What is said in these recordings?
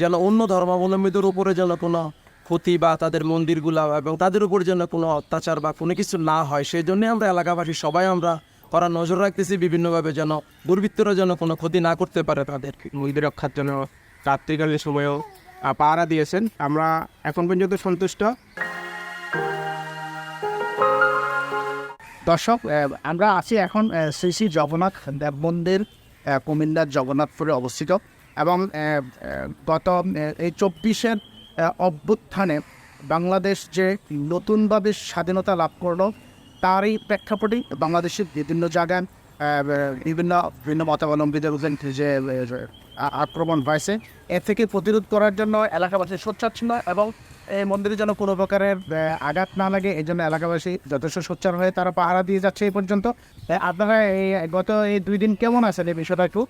যেন অন্য ধর্মাবলম্বীদের উপরে যেন কোনো ক্ষতি বা তাদের মন্দিরগুলা এবং তাদের উপর যেন কোনো অত্যাচার বা কোনো কিছু না হয় সেই জন্যে আমরা এলাকাবাসী সবাই আমরা করা নজর রাখতেছি বিভিন্নভাবে যেন দুর্বৃত্তরা যেন কোনো ক্ষতি না করতে পারে তাদের। মন্দির রক্ষার জন্য রাত্রিকালীন সময়েও পাহারা দিয়েছেন। আমরা এখন পর্যন্ত সন্তুষ্ট। দর্শক আমরা আছি এখন শ্রী শ্রী জগন্নাথ দেব মন্দির কুমিল্লার জগন্নাথপুরে অবস্থিত। এবং গত এই চব্বিশের অভ্যুত্থানে বাংলাদেশ যে নতুনভাবে স্বাধীনতা লাভ করল, তারই প্রেক্ষাপটে বাংলাদেশের বিভিন্ন জায়গায় বিভিন্ন বিভিন্ন মতাবলম্বীদের যে আক্রমণ হয়েছে। এ থেকে প্রতিরোধ করার জন্য এলাকাবাসী সোচ্চার এবং এই মন্দিরে যেন কোনো প্রকারের আঘাত না লাগে, এই জন্য এলাকাবাসী যথেষ্ট সোচ্চার হয়ে তারা পাহারা দিয়ে যাচ্ছে এই পর্যন্ত। আপনারা এই, গত এই দুই দিন কেমন আছেন এই বিষয়টা একটু?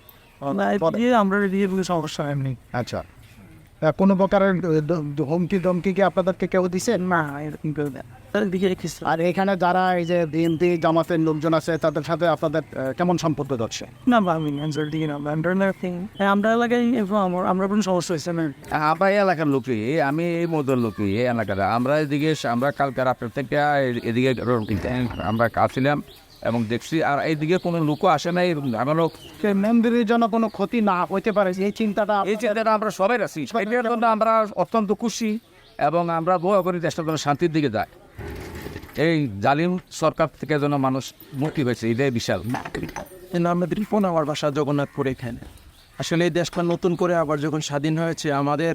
আমরা দিয়ে সমস্যা এমনি। আচ্ছা। কোনো প্রকারের হুমকি দমকি কি আপনাদেরকে কেউ দিছে? না আর এখানে যারা এই যে বিএনপি জামাতের লোকজন আছে তাদের সাথে আপনাদের কেমন সম্পর্ক যাচ্ছে? না আমি অ্যান্সার দিই না ব্যান্ডার থিং আমরা এলাকায় আমার আমরা কোনো সমস্যা হয়েছে না। আমরা এলাকার লোকই আমি এই মধ্যের লোকই এই এলাকার। আমরা এদিকে আমরা কালকে রাতের থেকে এদিকে আমরা আসছিলাম এবং দেখছি আর এইদিকে কোনো লোকও আসে নাই আমারও মন্দিরের জন্য কোনো ক্ষতি না হইতে পারে এই চিন্তাটা এই চিন্তাটা আমরা সবাই আছি। আমরা অত্যন্ত খুশি এবং আমরা বয় করি দেশটা যেন শান্তির দিকে যায়। এই জালিম সরকার থেকে যেন মানুষ মুক্তি হয়েছে এটাই বিশাল। আমাদের রিপন আমার বাসা জগন্নাথপুর এখানে। আসলে এই দেশটা নতুন করে আবার যখন স্বাধীন হয়েছে আমাদের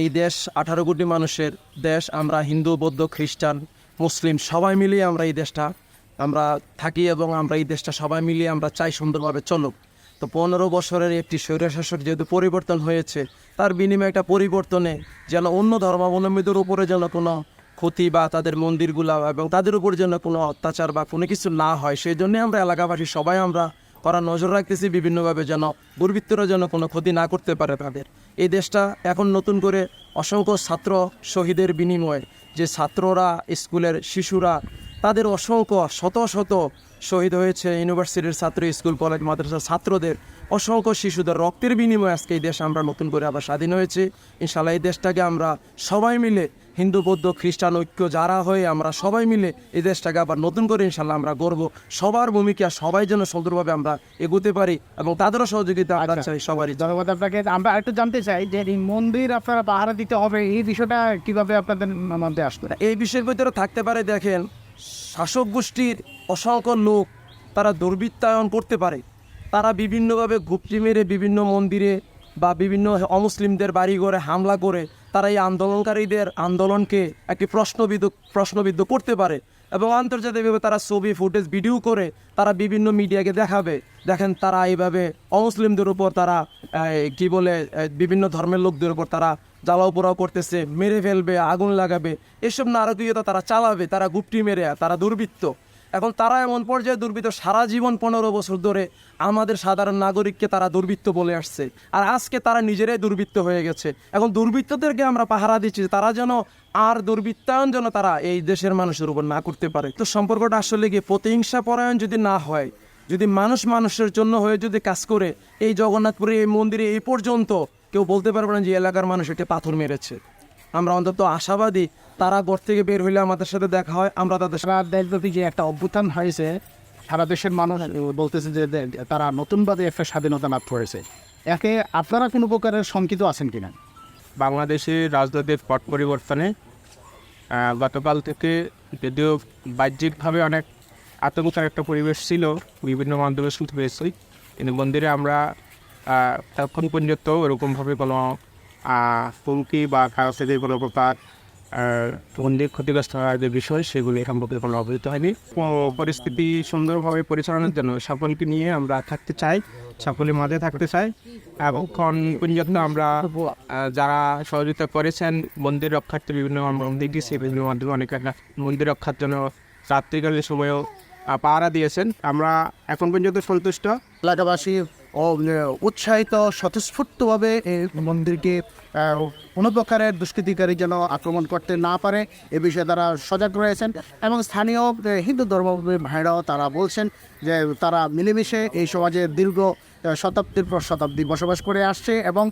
এই দেশ আঠারো কোটি মানুষের দেশ আমরা হিন্দু বৌদ্ধ খ্রিস্টান মুসলিম সবাই মিলিয়ে আমরা এই দেশটা আমরা থাকি এবং আমরা এই দেশটা সবাই মিলিয়ে আমরা চাই সুন্দরভাবে চলুক। তো পনেরো বছরের একটি স্বৈরশাসক যেহেতু পরিবর্তন হয়েছে, তার বিনিময়ে একটা পরিবর্তনে যেন অন্য ধর্মাবলম্বীদের উপরে যেন কোনো ক্ষতি বা তাদের মন্দিরগুলা এবং তাদের উপর যেন কোনো অত্যাচার বা কোনো কিছু না হয় সেই জন্যে আমরা এলাকাবাসী সবাই আমরা করা নজর রাখতেছি বিভিন্নভাবে যেন দুর্বৃত্তরা যেন কোনো ক্ষতি না করতে পারে তাদের। এই দেশটা এখন নতুন করে অসংখ্য ছাত্র শহীদের বিনিময়ে যে ছাত্ররা, স্কুলের শিশুরা তাদের অসংখ্য শত শত শহীদ হয়েছে ইউনিভার্সিটির ছাত্র স্কুল কলেজ মাদ্রাসার ছাত্রদের। অসংখ্য শিশুদের রক্তের বিনিময়ে আজকে এই দেশ আমরা নতুন করে আবার স্বাধীন হয়েছে। ইনশাল্লাহ এই দেশটাকে আমরা সবাই মিলে হিন্দু বৌদ্ধ খ্রিস্টান ঐক্য যারা হয়ে আমরা সবাই মিলে এই দেশটাকে আবার নতুন করে ইনশাল্লাহ আমরা গর্ব সবার ভূমিকা সবাই যেন সুন্দরভাবে আমরা এগোতে পারি এবং তাদেরও সহযোগিতা আমরা আচ্ছা। চাই সবারই। ধন্যবাদ আপনাকে। আমরা একটু জানতে চাই যে এই মন্দির আপনারা পাহারা দিতে হবে এই বিষয়টা কীভাবে আপনাদের মধ্যে আসবে? এই বিষয়ের ভিতরে থাকতে পারে দেখেন শাসক গোষ্ঠীর অসংখ্য লোক তারা দুর্বৃত্তায়ন করতে পারে। তারা বিভিন্নভাবে গুপ্তি মেরে বিভিন্ন মন্দিরে বা বিভিন্ন অমুসলিমদের বাড়ি ঘরে হামলা করে তারা এই আন্দোলনকারীদের আন্দোলনকে একটি প্রশ্নবিদ্ধ প্রশ্নবিদ্ধ করতে পারে। এবং আন্তর্জাতিকভাবে তারা ছবি, ফুটেজ, ভিডিও করে তারা বিভিন্ন মিডিয়াকে দেখাবে। দেখেন তারা এইভাবে অমুসলিমদের উপর তারা কী বলে বিভিন্ন ধর্মের লোকদের উপর তারা জ্বালাও পোড়াও করতেছে, মেরে ফেলবে, আগুন লাগাবে। এসব নারকীয়তা তারা চালাবে, তারা গুপ্তি মেরে, তারা দুর্বৃত্ত। এখন তারা এমন পর্যায়ে দুর্বৃত্ত সারা জীবন পনেরো বছর ধরে আমাদের সাধারণ নাগরিককে তারা দুর্বৃত্ত বলে আসছে। আর আজকে তারা নিজেরাই দুর্বৃত্ত হয়ে গেছে। এখন দুর্বৃত্তদেরকে আমরা পাহারা দিচ্ছি তারা যেন আর দুর্বৃত্তায়ন যেন তারা এই দেশের মানুষের উপর না করতে পারে। তো সম্পর্কটা আসলে গিয়ে প্রতিহিংসা পরায়ণ যদি না হয়, যদি মানুষ মানুষের জন্য হয়ে যদি কাজ করে, এই জগন্নাথপুরে এই মন্দিরে এই পর্যন্ত কেউ বলতে পারবে না যে এলাকার মানুষ এটা পাথর মেরেছে। আমরা অন্তত আশাবাদী তারা ঘর থেকে বের হইলে আমাদের সাথে দেখা হয় আমরা তাদের দেশব্যাপী যে একটা অভ্যুত্থান হয়েছে। সারা দেশের মানুষ বলতেছে যে তারা নতুনভাবে একটা স্বাধীনতা লাভ করেছে। একে আপনারা কোনো প্রকারের শঙ্কিত আছেন কিনা? বাংলাদেশের রাজনৈতিক পট পরিবর্তনে গতকাল থেকে যদিও বাহ্যিকভাবে অনেক আতঙ্কের একটা পরিবেশ ছিল বিভিন্ন মাধ্যমে শুনতে পেয়েছি। কিন্তু মন্দিরে আমরা তখন পর্যন্ত ওরকমভাবে কোনো হুমকি বা কারোর কোনো প্রকার মন্দির ক্ষতিগ্রস্ত হওয়ার যে বিষয় সেগুলি সম্পর্কে কোনো অবহিত হয়নি। পরিস্থিতি সুন্দরভাবে পরিচালনার জন্য সকলকে নিয়ে আমরা থাকতে চাই সকলের মাঝে থাকতে চাই। এবং এখন পর্যন্ত আমরা যারা সহযোগিতা করেছেন মন্দির রক্ষার্থে বিভিন্ন আমরা দেখেছি বিভিন্ন মাধ্যমে অনেক একটা মন্দির রক্ষার জন্য রাত্রিকালীন সময়েও পাহারা দিয়েছেন। আমরা এখন পর্যন্ত সন্তুষ্ট। এলাকাবাসী উৎসাহিত, স্বতঃস্ফূর্তভাবে এই মন্দিরকে কোনো প্রকারের দুষ্কৃতিকারী যেন আক্রমণ করতে না পারে, এ বিষয়ে তারা সজাগ রয়েছেন। এবং স্থানীয় হিন্দু ধর্মাবলম্বী ভাইরাও তারা বলছেন যে তারা মিলেমিশে এই সমাজের দীর্ঘ শতাব্দীর পর শতাব্দী বসবাস করে আসছে এবং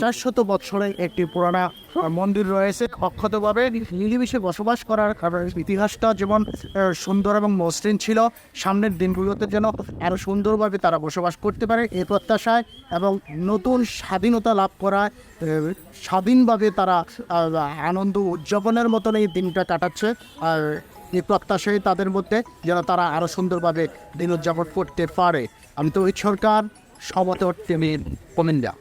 চারশত বছরের একটি পুরানা মন্দির রয়েছে। অক্ষতভাবে নিরিবিশে বসবাস করার কারণ ইতিহাসটা যেমন সুন্দর এবং মসৃণ ছিল সামনের দিনগুলোতে যেন আরও সুন্দরভাবে তারা বসবাস করতে পারে এই প্রত্যাশায় এবং নতুন স্বাধীনতা লাভ আহ, স্বাধীনভাবে তারা আনন্দ উদযাপনের মতন এই দিনটা কাটাচ্ছে। আর এই প্রত্যাশাই তাদের মধ্যে যেন তারা আরও সুন্দরভাবে দিন উদযাপন করতে পারে। আমি তো ওই সরকার সমতর টেমের কমেন্ডা